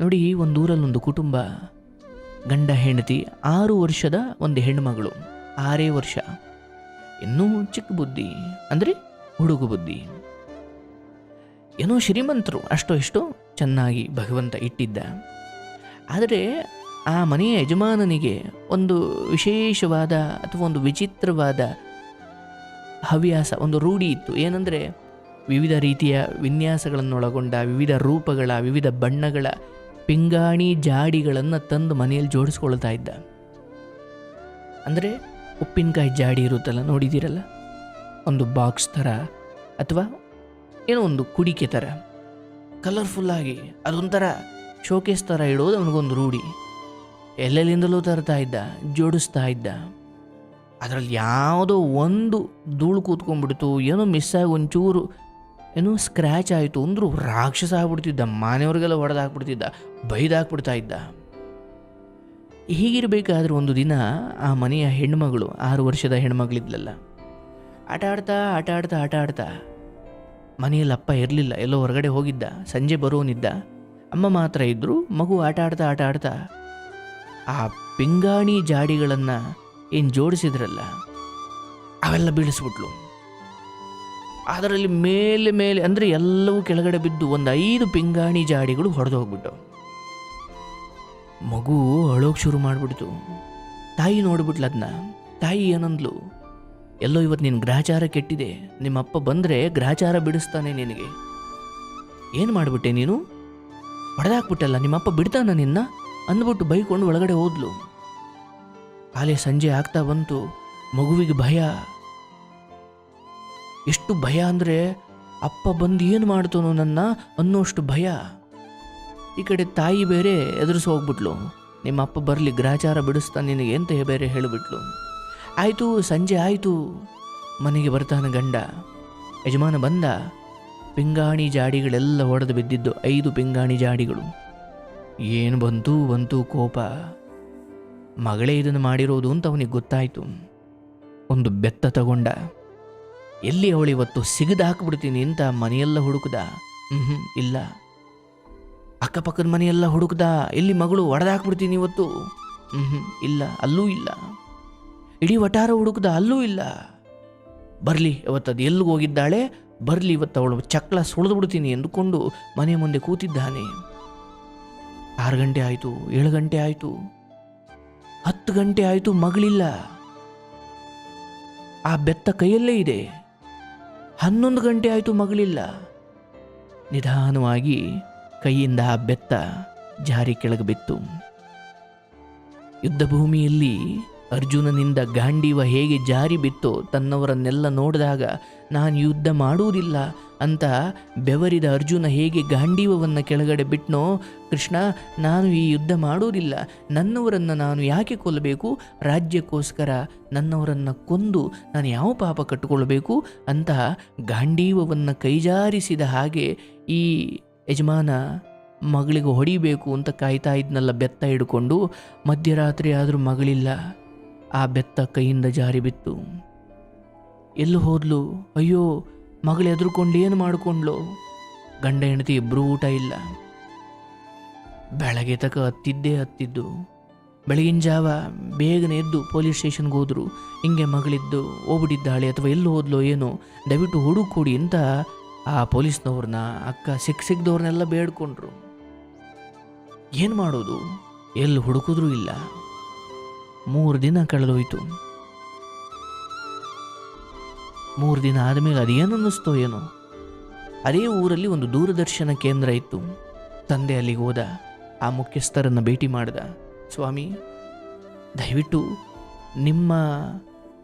ನೋಡಿ, ಒಂದು ಊರಲ್ಲೊಂದು ಕುಟುಂಬ. ಗಂಡ, ಹೆಂಡತಿ, ಆರು ವರ್ಷದ ಒಂದು ಹೆಣ್ಣುಮಗಳು, ಆರೇ ವರ್ಷ. ಇನ್ನೂ ಚಿಕ್ಕ ಬುದ್ಧಿ, ಅಂದರೆ ಹುಡುಗು ಬುದ್ಧಿ. ಏನೋ ಶ್ರೀಮಂತರು ಅಷ್ಟೋ ಇಷ್ಟೋ ಚೆನ್ನಾಗಿ ಭಗವಂತ ಇಟ್ಟಿದ್ದ. ಆದರೆ ಆ ಮನೆಯ ಯಜಮಾನನಿಗೆ ಒಂದು ವಿಶೇಷವಾದ ಅಥವಾ ಒಂದು ವಿಚಿತ್ರವಾದ ಹವ್ಯಾಸ, ಒಂದು ರೂಢಿ ಇತ್ತು. ಏನಂದರೆ, ವಿವಿಧ ರೀತಿಯ ವಿನ್ಯಾಸಗಳನ್ನೊಳಗೊಂಡ, ವಿವಿಧ ರೂಪಗಳ, ವಿವಿಧ ಬಣ್ಣಗಳ ಪಿಂಗಾಣಿ ಜಾಡಿಗಳನ್ನು ತಂದು ಮನೆಯಲ್ಲಿ ಜೋಡಿಸ್ಕೊಳ್ತಾ ಇದ್ದ. ಅಂದರೆ ಉಪ್ಪಿನಕಾಯಿ ಜಾಡಿ ಇರುತ್ತಲ್ಲ, ನೋಡಿದ್ದೀರಲ್ಲ? ಒಂದು ಬಾಕ್ಸ್ ಥರ ಅಥವಾ ಏನೋ ಒಂದು ಕುಡಿಕೆ ಥರ ಕಲರ್ಫುಲ್ಲಾಗಿ ಅದೊಂಥರ ಶೋಕೇಸ್ ಥರ ಇಡೋದು ಅವನಿಗೊಂದು ರೂಢಿ. ಎಲ್ಲೆಲ್ಲಿಂದಲೂ ತರ್ತಾ ಇದ್ದ, ಜೋಡಿಸ್ತಾ ಇದ್ದ. ಅದರಲ್ಲಿ ಯಾವುದೋ ಒಂದು ಧೂಳು ಕೂತ್ಕೊಂಡ್ಬಿಡ್ತು, ಏನೋ ಮಿಸ್ ಆಗಿ ಒಂಚೂರು ಏನೋ ಸ್ಕ್ರ್ಯಾಚ್ ಆಯಿತು. ಅಂದರೂ ರಾಕ್ಷಸ ಆಗ್ಬಿಡ್ತಿದ್ದ. ಮನೆಯವ್ರಿಗೆಲ್ಲ ಹೊಡೆದಾಕ್ಬಿಡ್ತಿದ್ದ. ಬೈದಾಕ್ಬಿಡ್ತಾ ಇದ್ದ ಹೀಗಿರಬೇಕಾದ್ರೆ ಒಂದು ದಿನ ಆ ಮನೆಯ ಹೆಣ್ಮಗಳು, ಆರು ವರ್ಷದ ಹೆಣ್ಮಗಳಿದ್ಲಲ್ಲ. ಆಟ ಆಡ್ತಾ ಆಟ ಆಡ್ತಾ ಆಟ ಆಡ್ತಾ ಮನೆಯಲ್ಲಿ ಅಪ್ಪ ಇರಲಿಲ್ಲ. ಎಲ್ಲೋ ಹೊರಗಡೆ ಹೋಗಿದ್ದ. ಸಂಜೆ ಬರೋನಿದ್ದ. ಅಮ್ಮ ಮಾತ್ರ ಇದ್ದರು ಮಗು ಆಟ ಆಡ್ತಾ ಆಟ ಆಡ್ತಾ ಆ ಪಿಂಗಾಣಿ ಜಾಡಿಗಳನ್ನು ಏನು ಜೋಡಿಸಿದ್ರಲ್ಲ, ಅವೆಲ್ಲ ಬೀಳಿಸ್ಬಿಟ್ಲು. ಅದರಲ್ಲಿ ಮೇಲೆ ಮೇಲೆ ಅಂದರೆ ಎಲ್ಲವೂ ಕೆಳಗಡೆ ಬಿದ್ದು ಒಂದು ಐದು ಪಿಂಗಾಣಿ ಜಾಡಿಗಳು ಹೊಡೆದು ಹೋಗ್ಬಿಟ್ಟು. ಮಗು ಅಳೋಕೆ ಶುರು ಮಾಡಿಬಿಡ್ತು. ತಾಯಿ ನೋಡ್ಬಿಟ್ಲು ಅದನ್ನ ತಾಯಿ ಏನಂದ್ಲು? ಎಲ್ಲೋ ಇವತ್ತು ನಿನ್ನ ಗ್ರಹಚಾರ ಕೆಟ್ಟಿದೆ. ನಿಮ್ಮಪ್ಪ ಬಂದರೆ ಗ್ರಹಚಾರ ಬಿಡಿಸ್ತಾನೆ ನಿನಗೆ. ಏನು ಮಾಡಿಬಿಟ್ಟೆ ನೀನು? ಹೊಡೆದಾಕ್ಬಿಟ್ಟಲ್ಲ ನಿಮ್ಮಪ್ಪ ಬಿಡ್ತಾನ ನಿನ್ನ? ಅಂದ್ಬಿಟ್ಟು ಬೈಕೊಂಡು ಒಳಗಡೆ ಹೋದ್ಲು. ಕಾಲೇ ಸಂಜೆ ಆಗ್ತಾ ಬಂತು. ಮಗುವಿಗೆ ಭಯ. ಎಷ್ಟು ಭಯ ಅಂದರೆ ಅಪ್ಪ ಬಂದು ಏನು ಮಾಡ್ತಾನೋ ನನ್ನ ಅನ್ನೋಷ್ಟು ಭಯ. ಈ ಕಡೆ ತಾಯಿ ಬೇರೆ ಎದುರಿಸಿ ಹೋಗ್ಬಿಟ್ಲು. ನಿಮ್ಮ ಅಪ್ಪ ಬರಲಿ ಗ್ರಹಚಾರ ಬಿಡಿಸ್ತಾನೆ ನಿನಗೆ ಅಂತ ಬೇರೆ ಹೇಳಿಬಿಟ್ಲು. ಆಯಿತು, ಸಂಜೆ ಆಯಿತು. ಮನೆಗೆ ಬರ್ತಾನೆ ಗಂಡ. ಯಜಮಾನ ಬಂದ. ಪಿಂಗಾಣಿ ಜಾಡಿಗಳೆಲ್ಲ ಹೊಡೆದು ಬಿದ್ದಿದ್ದು ಐದು ಪಿಂಗಾಣಿ ಜಾಡಿಗಳು. ಏನು ಬಂತು ಬಂತು ಕೋಪ. ಮಗಳೇ ಇದನ್ನು ಮಾಡಿರೋದು ಅಂತ ಅವನಿಗೆ ಗೊತ್ತಾಯಿತು. ಒಂದು ಬೆತ್ತ ತಗೊಂಡ. ಎಲ್ಲಿ ಅವಳಿವತ್ತು ಸಿಗದ ಹಾಕ್ಬಿಡ್ತೀನಿ ಅಂತ ಮನೆಯೆಲ್ಲ ಹುಡುಕದ? ಹ್ಞೂ ಇಲ್ಲ. ಅಕ್ಕಪಕ್ಕದ ಮನೆಯೆಲ್ಲ ಹುಡುಕ್ದ? ಎಲ್ಲಿ ಮಗಳು ಒಡೆದಾಕ್ಬಿಡ್ತೀನಿ ಇವತ್ತು? ಹ್ಞೂ ಇಲ್ಲ, ಅಲ್ಲೂ ಇಲ್ಲ. ಇಡೀ ವಟಾರ ಹುಡುಕ್ದ? ಅಲ್ಲೂ ಇಲ್ಲ. ಬರಲಿ, ಇವತ್ತು ಅದು ಎಲ್ಲಿಗೆ ಹೋಗಿದ್ದಾಳೆ? ಬರಲಿ, ಇವತ್ತು ಅವಳು ಚಕ್ಲ ಸುಳಿದು ಬಿಡ್ತೀನಿ ಎಂದುಕೊಂಡು ಮನೆ ಮುಂದೆ ಕೂತಿದ್ದಾನೆ. ಆರು ಗಂಟೆ ಆಯಿತು, ಏಳು ಗಂಟೆ ಆಯಿತು. ಹತ್ತು ಗಂಟೆ ಆಯಿತು ಮಗಳಿಲ್ಲ. ಆ ಬೆತ್ತ ಕೈಯಲ್ಲೇ ಇದೆ. ಹನ್ನೊಂದು ಗಂಟೆ ಆಯಿತು ಮಗಳಿಲ್ಲ. ನಿಧಾನವಾಗಿ ಕೈಯಿಂದ ಬೆತ್ತ ಜಾರಿ ಕೆಳಗೆ ಬಿತ್ತು. ಯುದ್ಧ ಭೂಮಿಯಲ್ಲಿ ಅರ್ಜುನನಿಂದ ಗಾಂಡೀವ ಹೇಗೆ ಜಾರಿ ಬಿತ್ತೋ ತನ್ನವರನ್ನೆಲ್ಲ ನೋಡಿದಾಗ ನಾನು ಯುದ್ಧ ಮಾಡುವುದಿಲ್ಲ ಅಂತ ಬೆವರಿದ ಅರ್ಜುನ ಹೇಗೆ ಗಾಂಡೀವವನ್ನು ಕೆಳಗಡೆ ಬಿಟ್ನೋ, ಕೃಷ್ಣ, ನಾನು ಈ ಯುದ್ಧ ಮಾಡುವುದಿಲ್ಲ. ನನ್ನವರನ್ನು ನಾನು ಯಾಕೆ ಕೊಲ್ಲಬೇಕು? ರಾಜ್ಯಕ್ಕೋಸ್ಕರ ನನ್ನವರನ್ನು ಕೊಂದು ನಾನು ಯಾವ ಪಾಪ ಕಟ್ಟಿಕೊಳ್ಬೇಕು ಅಂತ ಗಾಂಡೀವವನ್ನು ಕೈಜಾರಿಸಿದ ಹಾಗೆ ಈ ಯಜಮಾನ ಮಗಳಿಗೆ ಹೊಡಿಬೇಕು ಅಂತ ಕಾಯ್ತಾ ಇದ್ನಲ್ಲ ಬೆತ್ತ ಹಿಡ್ಕೊಂಡು. ಮಧ್ಯರಾತ್ರಿ ಆದರೂ ಮಗಳಿಲ್ಲ. ಆ ಬೆತ್ತ ಕೈಯಿಂದ ಜಾರಿ ಬಿತ್ತು. ಎಲ್ಲಿ ಹೋದ್ಲು? ಅಯ್ಯೋ, ಮಗಳು ಎದುರುಕೊಂಡು ಏನು ಮಾಡಿಕೊಂಡ್ಲು ಗಂಡ ಹೆಂಡತಿ ಇಬ್ಬರೂ ಊಟ ಇಲ್ಲ. ಬೆಳಗ್ಗೆ ತಕ ಹತ್ತಿದ್ದೇ ಹತ್ತಿದ್ದು. ಬೆಳಗಿನ ಜಾವ ಬೇಗನೆ ಎದ್ದು ಪೊಲೀಸ್ ಸ್ಟೇಷನ್ಗೆ ಹೋದ್ರು. ಹಿಂಗೆ ಮಗಳಿದ್ದು, ಹೋಗ್ಬಿಟ್ಟಿದ್ದಾಳೆ ಅಥವಾ ಎಲ್ಲಿ ಹೋದ್ಲೋ ಏನೋ, ದಯವಿಟ್ಟು ಹುಡುಕೊಡಿ ಅಂತ ಆ ಪೊಲೀಸ್ನವ್ರನ್ನ, ಅಕ್ಕ ಸಿಕ್ ಸಿಕ್ದವ್ರನ್ನೆಲ್ಲ ಬೇಡ್ಕೊಂಡ್ರು. ಏನು ಮಾಡೋದು? ಎಲ್ಲಿ ಹುಡುಕಿದ್ರೂ ಇಲ್ಲ. ಮೂರು ದಿನ ಕಳೆದೋಯ್ತು. ಮೂರು ದಿನ ಆದಮೇಲೆ ಅದೇನು ಅನ್ನಿಸ್ತೋ ಏನೋ? ಅದೇ ಊರಲ್ಲಿ ಒಂದು ದೂರದರ್ಶನ ಕೇಂದ್ರ ಇತ್ತು. ತಂದೆ ಅಲ್ಲಿಗೆ ಹೋದ. ಆ ಮುಖ್ಯಸ್ಥರನ್ನು ಭೇಟಿ ಮಾಡಿದ. ಸ್ವಾಮಿ, ದಯವಿಟ್ಟು ನಿಮ್ಮ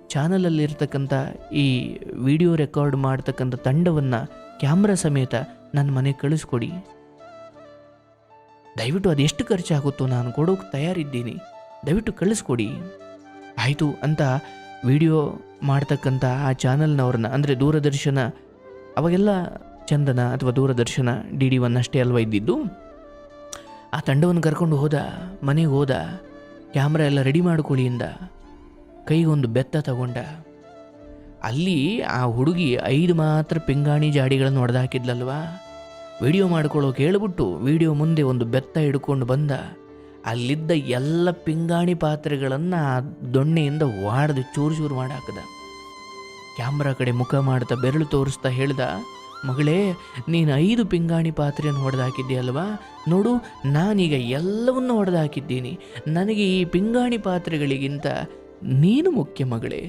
ಚಾನಲಲ್ಲಿರ್ತಕ್ಕಂಥ ಈ ವಿಡಿಯೋ ರೆಕಾರ್ಡ್ ಮಾಡ್ತಕ್ಕಂಥ ತಂಡವನ್ನು ಕ್ಯಾಮ್ರಾ ಸಮೇತ ನನ್ನ ಮನೆಗೆ ಕಳಿಸ್ಕೊಡಿ. ದಯವಿಟ್ಟು ಅದೆಷ್ಟು ಖರ್ಚಾಗುತ್ತೋ ನಾನು ಕೊಡೋಕೆ ತಯಾರಿದ್ದೀನಿ. ದಯವಿಟ್ಟು ಕಳಿಸ್ಕೊಡಿ. ಆಯಿತು ಅಂತ ವಿಡಿಯೋ ಮಾಡ್ತಕ್ಕಂಥ ಆ ಚಾನಲ್ನವ್ರನ್ನ, ಅಂದರೆ ದೂರದರ್ಶನ, ಅವಾಗೆಲ್ಲ ಚಂದನ ಅಥವಾ ದೂರದರ್ಶನ ಡಿ ಡಿ ಒನ್ ಅಷ್ಟೇ ಅಲ್ವಾ ಇದ್ದಿದ್ದು? ಆ ತಂಡವನ್ನು ಕರ್ಕೊಂಡು ಹೋದ, ಮನೆಗೆ ಹೋದ, ಕ್ಯಾಮ್ರಾ ಎಲ್ಲ ರೆಡಿ ಮಾಡಿಕೊಳ್ಳಿ ಇಂದ ಕೈಗೊಂದು ಬೆತ್ತ ತಗೊಂಡ. ಅಲ್ಲಿ ಆ ಹುಡುಗಿ ಐದು ಮಾತ್ರ ಪಿಂಗಾಣಿ ಜಾಡಿಗಳನ್ನು ಹೊಡೆದಾಕಿದ್ಲಲ್ವಾ ವಿಡಿಯೋ ಮಾಡ್ಕೊಳ್ಳೋಕೆ ಹೇಳ್ಬಿಟ್ಟು ವಿಡಿಯೋ ಮುಂದೆ ಒಂದು ಬೆತ್ತ ಹಿಡ್ಕೊಂಡು ಬಂದ. ಅಲ್ಲಿದ್ದ ಎಲ್ಲ ಪಿಂಗಾಣಿ ಪಾತ್ರೆಗಳನ್ನು ದೊಣ್ಣೆಯಿಂದ ವಾಡ್ದು ಚೂರು ಚೂರು ಮಾಡಿ ಹಾಕದ. ಕ್ಯಾಮ್ರಾ ಕಡೆ ಮುಖ ಮಾಡ್ತಾ ಬೆರಳು ತೋರಿಸ್ತಾ ಹೇಳ್ದ, ಮಗಳೇ, ನೀನು ಐದು ಪಿಂಗಾಣಿ ಪಾತ್ರೆಯನ್ನು ಹೊಡೆದು ನೋಡು, ನಾನೀಗ ಎಲ್ಲವನ್ನು ಹೊಡೆದು ಹಾಕಿದ್ದೀನಿ. ನನಗೆ ಈ ಪಿಂಗಾಣಿ ಪಾತ್ರೆಗಳಿಗಿಂತ ನೀನು ಮುಖ್ಯ ಮಗಳೇ.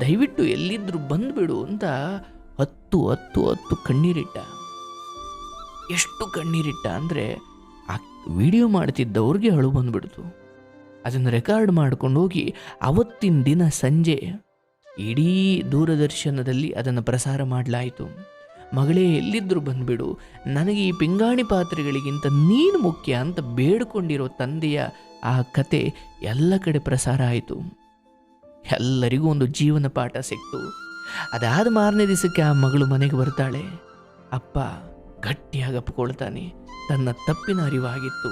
ದಯವಿಟ್ಟು ಎಲ್ಲಿದ್ದರೂ ಬಂದುಬಿಡು ಅಂತ ಹತ್ತು ಹತ್ತು ಹತ್ತು ಕಣ್ಣೀರಿಟ್ಟ. ಎಷ್ಟು ಕಣ್ಣೀರಿಟ್ಟ ಅಂದರೆ ಆ ವಿಡಿಯೋ ಮಾಡ್ತಿದ್ದವ್ರಿಗೆ ಅಳು ಬಂದುಬಿಡ್ತು. ಅದನ್ನು ರೆಕಾರ್ಡ್ ಮಾಡ್ಕೊಂಡು ಹೋಗಿ ಅವತ್ತಿನ ದಿನ ಸಂಜೆ ಇಡೀ ದೂರದರ್ಶನದಲ್ಲಿ ಅದನ್ನು ಪ್ರಸಾರ ಮಾಡಲಾಯಿತು. ಮಗಳೇ ಎಲ್ಲಿದ್ದರೂ ಬಂದುಬಿಡು, ನನಗೆ ಈ ಪಿಂಗಾಣಿ ಪಾತ್ರೆಗಳಿಗಿಂತ ನೀನು ಮುಖ್ಯ ಅಂತ ಬೇಡ್ಕೊಂಡಿರೋ ತಂದೆಯ ಆ ಕತೆ ಎಲ್ಲ ಕಡೆ ಪ್ರಸಾರ ಆಯಿತು. ಎಲ್ಲರಿಗೂ ಒಂದು ಜೀವನ ಪಾಠ ಸಿಕ್ತು. ಅದಾದ ಮಾರನೇ ದಿವಸಕ್ಕೆ ಆ ಮಗಳು ಮನೆಗೆ ಬರ್ತಾಳೆ. ಅಪ್ಪ ಗಟ್ಟಿಯಾಗಿ ಅಪ್ಕೊಳ್ತಾನೆ ತನ್ನ ತಪ್ಪಿನ ಅರಿವಾಗಿತ್ತು.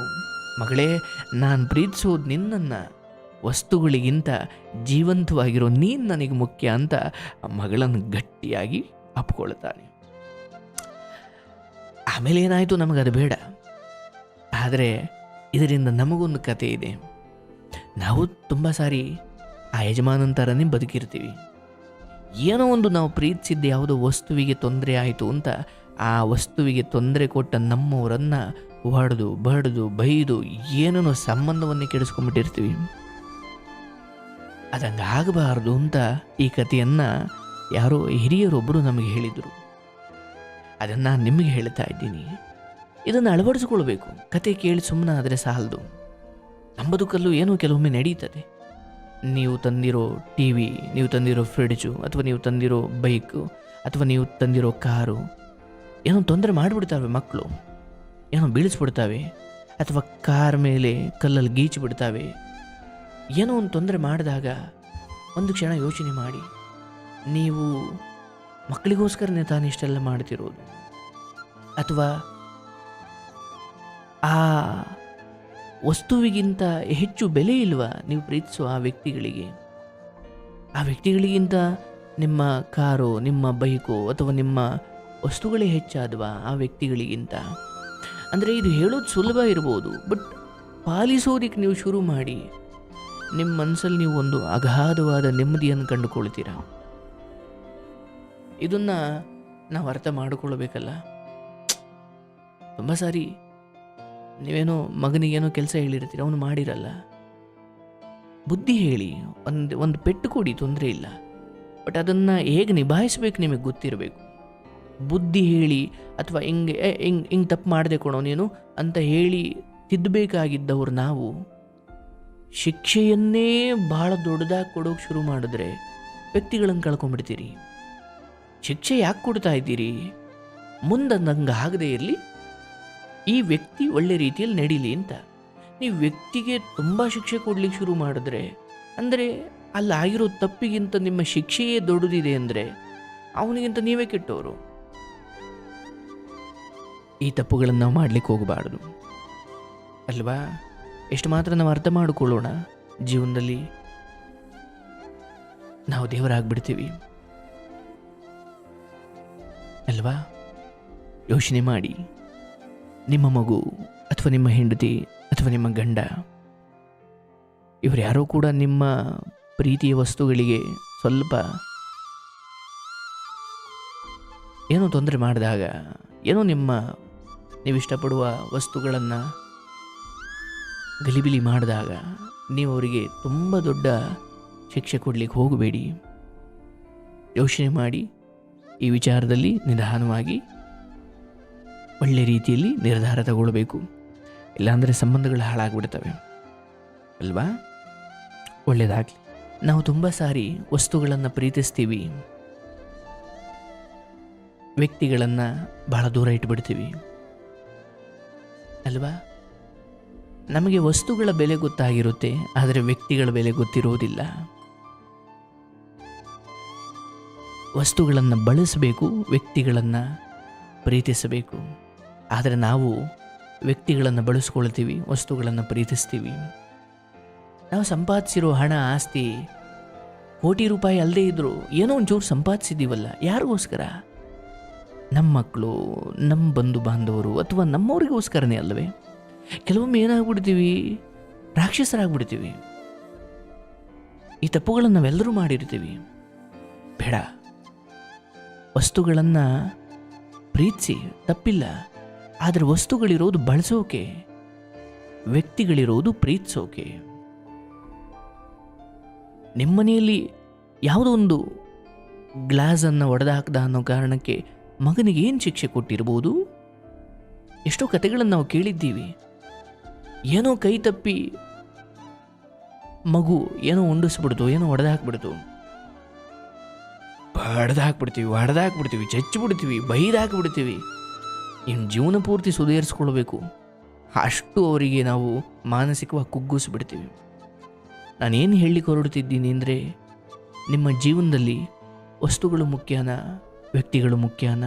ಮಗಳೇ, ನಾನು ಪ್ರೀತಿಸೋದು ನಿನ್ನನ್ನು. ವಸ್ತುಗಳಿಗಿಂತ ಜೀವಂತವಾಗಿರೋ ನೀನು ನನಗೆ ಮುಖ್ಯ ಅಂತ ಮಗಳನ್ನು ಗಟ್ಟಿಯಾಗಿ ಅಪ್ಕೊಳ್ತಾನೆ ಆಮೇಲೆ ಏನಾಯಿತು ನಮಗದು ಬೇಡ. ಆದರೆ ಇದರಿಂದ ನಮಗೊಂದು ಕತೆ ಇದೆ. ನಾವು ತುಂಬ ಸಾರಿ ಆ ಯಜಮಾನನ ಥರನೇ ಬದುಕಿರ್ತೀವಿ. ಏನೋ ಒಂದು ನಾವು ಪ್ರೀತಿಸಿದ್ದ ಯಾವುದೋ ವಸ್ತುವಿಗೆ ತೊಂದರೆ ಆಯಿತು ಅಂತ ಆ ವಸ್ತುವಿಗೆ ತೊಂದರೆ ಕೊಟ್ಟ ನಮ್ಮವರನ್ನು ಹೊಡೆದು, ಬಡಿದು, ಬೈದು ಏನನ್ನೋ ಸಂಬಂಧವನ್ನೇ ಕೆಡಿಸ್ಕೊಂಡ್ಬಿಟ್ಟಿರ್ತೀವಿ. ಅದಂಗೆ ಆಗಬಾರ್ದು ಅಂತ ಈ ಕಥೆಯನ್ನು ಯಾರೋ ಹಿರಿಯರೊಬ್ಬರು ನಮಗೆ ಹೇಳಿದರು. ಅದನ್ನು ನಾನು ನಿಮಗೆ ಹೇಳ್ತಾ ಇದ್ದೀನಿ. ಇದನ್ನು ಅಳವಡಿಸ್ಕೊಳ್ಬೇಕು. ಕತೆ ಕೇಳಿ ಸುಮ್ಮನೆ ಆದರೆ ಸಾಲದು. ನಮ್ಮ ಬದುಕಲ್ಲೂ ಏನೋ ಕೆಲವೊಮ್ಮೆ ನಡೀತದೆ. ನೀವು ತಂದಿರೋ ಟಿ ವಿ, ನೀವು ತಂದಿರೋ ಫ್ರಿಡ್ಜು, ಅಥವಾ ನೀವು ತಂದಿರೋ ಬೈಕು, ಅಥವಾ ನೀವು ತಂದಿರೋ ಕಾರು ಏನೋ ತೊಂದರೆ ಮಾಡಿಬಿಡ್ತಾವೆ ಮಕ್ಕಳು. ಏನೋ ಬೀಳಿಸ್ಬಿಡ್ತಾವೆ ಅಥವಾ ಕಾರ್ ಮೇಲೆ ಕಲ್ಲಲ್ಲಿ ಗೀಚಿ ಬಿಡ್ತಾವೆ. ಏನೋ ಒಂದು ತೊಂದರೆ ಮಾಡಿದಾಗ ಒಂದು ಕ್ಷಣ ಯೋಚನೆ ಮಾಡಿ. ನೀವು ಮಕ್ಕಳಿಗೋಸ್ಕರನೇ ತಾನು ಇಷ್ಟೆಲ್ಲ ಮಾಡ್ತಿರೋದು. ಅಥವಾ ಆ ವಸ್ತುವಿಗಿಂತ ಹೆಚ್ಚು ಬೆಲೆ ಇಲ್ವಾ ನೀವು ಪ್ರೀತಿಸುವ ಆ ವ್ಯಕ್ತಿಗಳಿಗೆ? ಆ ವ್ಯಕ್ತಿಗಳಿಗಿಂತ ನಿಮ್ಮ ಕಾರು, ನಿಮ್ಮ ಬೈಕು ಅಥವಾ ನಿಮ್ಮ ವಸ್ತುಗಳೇ ಹೆಚ್ಚಾದವಾ ಆ ವ್ಯಕ್ತಿಗಳಿಗಿಂತ. ಅಂದರೆ ಇದು ಹೇಳೋದು ಸುಲಭ ಇರ್ಬೋದು, ಬಟ್ ಪಾಲಿಸೋದಕ್ಕೆ ನೀವು ಶುರು ಮಾಡಿ. ನಿಮ್ಮ ಮನಸ್ಸಲ್ಲಿ ನೀವು ಒಂದು ಅಗಾಧವಾದ ನೆಮ್ಮದಿಯನ್ನು ಕಂಡುಕೊಳ್ತೀರಾ? ಇದನ್ನು ನಾವು ಅರ್ಥ ಮಾಡಿಕೊಳ್ಬೇಕಲ್ಲ? ತುಂಬ ಸಾರಿ. ನೀವೇನೋ ಮಗನಿಗೇನೋ ಕೆಲಸ ಹೇಳಿರ್ತೀರ, ಅವನು ಮಾಡಿರಲ್ಲ. ಬುದ್ಧಿ ಹೇಳಿ, ಒಂದು ಒಂದು ಪೆಟ್ಟು ಕೊಡಿ, ತೊಂದರೆ ಇಲ್ಲ. ಬಟ್ ಅದನ್ನು ಹೇಗೆ ನಿಭಾಯಿಸ್ಬೇಕು ನಿಮಗೆ ಗೊತ್ತಿರಬೇಕು. ಬುದ್ಧಿ ಹೇಳಿ ಅಥವಾ ಹಿಂಗೆ ಹಿಂಗೆ ಹಿಂಗೆ ತಪ್ಪು ಮಾಡಿದೆ ಕೊಡೋ ನೀನು ಅಂತ ಹೇಳಿ ತಿದ್ದಬೇಕಾಗಿದ್ದವ್ರು ನಾವು. ಶಿಕ್ಷೆಯನ್ನೇ ಭಾಳ ದೊಡ್ಡದಾಗಿ ಕೊಡೋಕೆ ಶುರು ಮಾಡಿದ್ರೆ ವ್ಯಕ್ತಿಗಳನ್ನು ಕಳ್ಕೊಂಡ್ಬಿಡ್ತೀರಿ. ಶಿಕ್ಷೆ ಯಾಕೆ ಕೊಡ್ತಾ ಇದ್ದೀರಿ? ಮುಂದೆ ನಂಗೆ ಆಗದೆ ಇರಲಿ. ಈ ವ್ಯಕ್ತಿ ಒಳ್ಳೆ ರೀತಿಯಲ್ಲಿ ನಡೀಲಿ ಅಂತ. ನೀವು ವ್ಯಕ್ತಿಗೆ ತುಂಬ ಶಿಕ್ಷೆ ಕೊಡ್ಲಿಕ್ಕೆ ಶುರು ಮಾಡಿದ್ರೆ, ಅಂದರೆ ಅಲ್ಲಾಗಿರೋ ತಪ್ಪಿಗಿಂತ ನಿಮ್ಮ ಶಿಕ್ಷೆಯೇ ದೊಡ್ಡದಿದೆ ಅಂದರೆ ಅವನಿಗಿಂತ ನೀವೇ ಕೆಟ್ಟವರು ಈ ತಪ್ಪುಗಳನ್ನು ನಾವು ಮಾಡಲಿಕ್ಕೆ ಹೋಗಬಾರ್ದು. ಅಲ್ವಾ? ಎಷ್ಟು ಮಾತ್ರ ನಾವು ಅರ್ಥ ಮಾಡಿಕೊಳ್ಳೋಣ ಜೀವನದಲ್ಲಿ. ನಾವು ದೇವರಾಗ್ಬಿಡ್ತೀವಿ. ಅಲ್ವಾ? ಯೋಚನೆ ಮಾಡಿ. ನಿಮ್ಮ ಮಗು ಅಥವಾ ನಿಮ್ಮ ಹೆಂಡತಿ ಅಥವಾ ನಿಮ್ಮ ಗಂಡ. ಇವರು ಯಾರೋ ಕೂಡ ನಿಮ್ಮ ಪ್ರೀತಿಯ ವಸ್ತುಗಳಿಗೆ ಸ್ವಲ್ಪ ಏನೋ ತೊಂದರೆ ಮಾಡಿದಾಗ, ಏನೋ ನಿಮ್ಮ ನೀವು ಇಷ್ಟಪಡುವ ವಸ್ತುಗಳನ್ನು ಗಲಿಬಿಲಿ ಮಾಡಿದಾಗ ನೀವು ಅವರಿಗೆ ತುಂಬ ದೊಡ್ಡ ಶಿಕ್ಷೆ ಕೊಡಲಿಕ್ಕೆ ಹೋಗಬೇಡಿ. ಯೋಚನೆ ಮಾಡಿ, ಈ ವಿಚಾರದಲ್ಲಿ ನಿಧಾನವಾಗಿ, ಒಳ್ಳೆ ರೀತಿಯಲ್ಲಿ ನಿರ್ಧಾರ ತಗೊಳ್ಬೇಕು. ಇಲ್ಲಾಂದರೆ ಸಂಬಂಧಗಳು ಹಾಳಾಗ್ಬಿಡ್ತವೆ. ಅಲ್ವಾ? ಒಳ್ಳೆಯದಾಗಲಿ ನಾವು ತುಂಬ ಸಾರಿ ವಸ್ತುಗಳನ್ನು ಪ್ರೀತಿಸ್ತೀವಿ. ವ್ಯಕ್ತಿಗಳನ್ನು ಬಹಳ ದೂರ ಇಟ್ಬಿಡ್ತೀವಿ. ಅಲ್ವಾ? ನಮಗೆ ವಸ್ತುಗಳ ಬೆಲೆ ಗೊತ್ತಾಗಿರುತ್ತೆ, ಆದರೆ ವ್ಯಕ್ತಿಗಳ ಬೆಲೆ ಗೊತ್ತಿರುವುದಿಲ್ಲ. ವಸ್ತುಗಳನ್ನು ಬಳಸಬೇಕು, ವ್ಯಕ್ತಿಗಳನ್ನು ಪ್ರೀತಿಸಬೇಕು. ಆದರೆ ನಾವು ವ್ಯಕ್ತಿಗಳನ್ನು ಬಳಸ್ಕೊಳ್ತೀವಿ, ವಸ್ತುಗಳನ್ನು ಪ್ರೀತಿಸ್ತೀವಿ. ನಾವು ಸಂಪಾದಿಸಿರೋ ಹಣ ಆಸ್ತಿ ಕೋಟಿ ರೂಪಾಯಿ ಅಲ್ಲದೇ ಇದ್ದರೂ ಏನೋ ಒಂಚೂರು ಸಂಪಾದಿಸಿದ್ದೀವಲ್ಲ, ಯಾರಿಗೋಸ್ಕರ? ನಮ್ಮ ಮಕ್ಕಳು, ನಮ್ಮ ಬಂಧು ಬಾಂಧವರು ಅಥವಾ ನಮ್ಮವರಿಗೋಸ್ಕರನೇ ಅಲ್ಲವೇ? ಕೆಲವೊಮ್ಮೆ ಏನಾಗ್ಬಿಡ್ತೀವಿ? ರಾಕ್ಷಸರಾಗ್ಬಿಡ್ತೀವಿ. ಈ ತಪ್ಪುಗಳನ್ನು ನಾವೆಲ್ಲರೂ ಮಾಡಿರ್ತೀವಿ. ಬೇಡ. ವಸ್ತುಗಳನ್ನು ಪ್ರೀತಿಸಿ, ತಪ್ಪಿಲ್ಲ. ಆದರೆ ವಸ್ತುಗಳಿರೋದು ಬಳಸೋಕೆ, ವ್ಯಕ್ತಿಗಳಿರೋದು ಪ್ರೀತಿಸೋಕೆ. ನಿಮ್ಮನೆಯಲ್ಲಿ ಯಾವುದೋ ಒಂದು ಗ್ಲಾಸನ್ನು ಒಡೆದು ಹಾಕ್ದ ಅನ್ನೋ ಕಾರಣಕ್ಕೆ ಮಗನಿಗೆ ಏನು ಶಿಕ್ಷೆ ಕೊಟ್ಟಿರ್ಬೋದು ಎಷ್ಟೋ ಕತೆಗಳನ್ನು ನಾವು ಕೇಳಿದ್ದೀವಿ. ಏನೋ ಕೈ ತಪ್ಪಿ ಮಗು ಏನೋ ಉಂಡಿಸ್ಬಿಡ್ತು ಏನೋ ಹೊಡೆದಾಕ್ಬಿಡ್ದು ಹಡ್ದಾಕ್ಬಿಡ್ತೀವಿ, ಹೊಡೆದಾಕ್ಬಿಡ್ತೀವಿ ಚಚ್ಚಿಬಿಡ್ತೀವಿ ಬೈದಾಕ್ಬಿಡ್ತೀವಿ. ಇನ್ನು ಜೀವನ ಪೂರ್ತಿ ಸುಧಾರಿಸ್ಕೊಳ್ಬೇಕು. ಅಷ್ಟು ಅವರಿಗೆ ನಾವು ಮಾನಸಿಕವಾಗಿ ಕುಗ್ಗಿಸ್ಬಿಡ್ತೀವಿ. ನಾನೇನು ಹೇಳಲಿಕ್ಕೆ ಹೊರಡ್ತಿದ್ದೀನಿ ಅಂದರೆ, ನಿಮ್ಮ ಜೀವನದಲ್ಲಿ ವಸ್ತುಗಳು ಮುಖ್ಯನ? ವ್ಯಕ್ತಿಗಳು ಮುಖ್ಯನ.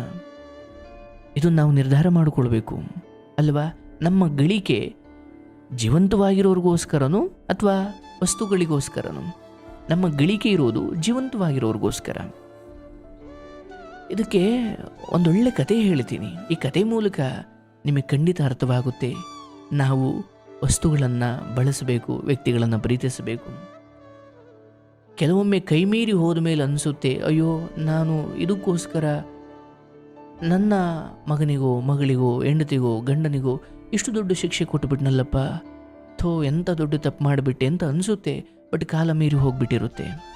ಇದು ನಾವು ನಿರ್ಧಾರ ಮಾಡಿಕೊಳ್ಬೇಕು. ಅಲ್ವಾ? ನಮ್ಮ ಗಳಿಕೆ ಜೀವಂತವಾಗಿರೋರಿಗೋಸ್ಕರನೂ ಅಥವಾ ವಸ್ತುಗಳಿಗೋಸ್ಕರನೂ? ನಮ್ಮ ಗಳಿಕೆ ಇರೋದು ಜೀವಂತವಾಗಿರೋರಿಗೋಸ್ಕರ. ಇದಕ್ಕೆ ಒಂದೊಳ್ಳೆ ಕತೆ ಹೇಳ್ತೀನಿ. ಈ ಕತೆ ಮೂಲಕ ನಿಮಗೆ ಖಂಡಿತ ಅರ್ಥವಾಗುತ್ತೆ. ನಾವು ವಸ್ತುಗಳನ್ನು ಬಳಸಬೇಕು, ವ್ಯಕ್ತಿಗಳನ್ನು ಪ್ರೀತಿಸಬೇಕು. ಕೆಲವೊಮ್ಮೆ ಕೈಮೀರಿ ಹೋದ ಮೇಲೆ ಅನಿಸುತ್ತೆ, ಅಯ್ಯೋ, ನಾನು ಇದಕ್ಕೋಸ್ಕರ ನನ್ನ ಮಗನಿಗೋ, ಮಗಳಿಗೋ, ಹೆಂಡತಿಗೋ, ಗಂಡನಿಗೋ ಇಷ್ಟು ದೊಡ್ಡ ಶಿಕ್ಷೆ ಕೊಟ್ಟುಬಿಟ್ನಲ್ಲಪ್ಪ. ಥೋ ಎಂಥ ದೊಡ್ಡ ತಪ್ಪು ಮಾಡಿಬಿಟ್ಟೆ ಅಂತ ಅನಿಸುತ್ತೆ, ಬಟ್ ಕಾಲ ಮೀರಿ ಹೋಗ್ಬಿಟ್ಟಿರುತ್ತೆ.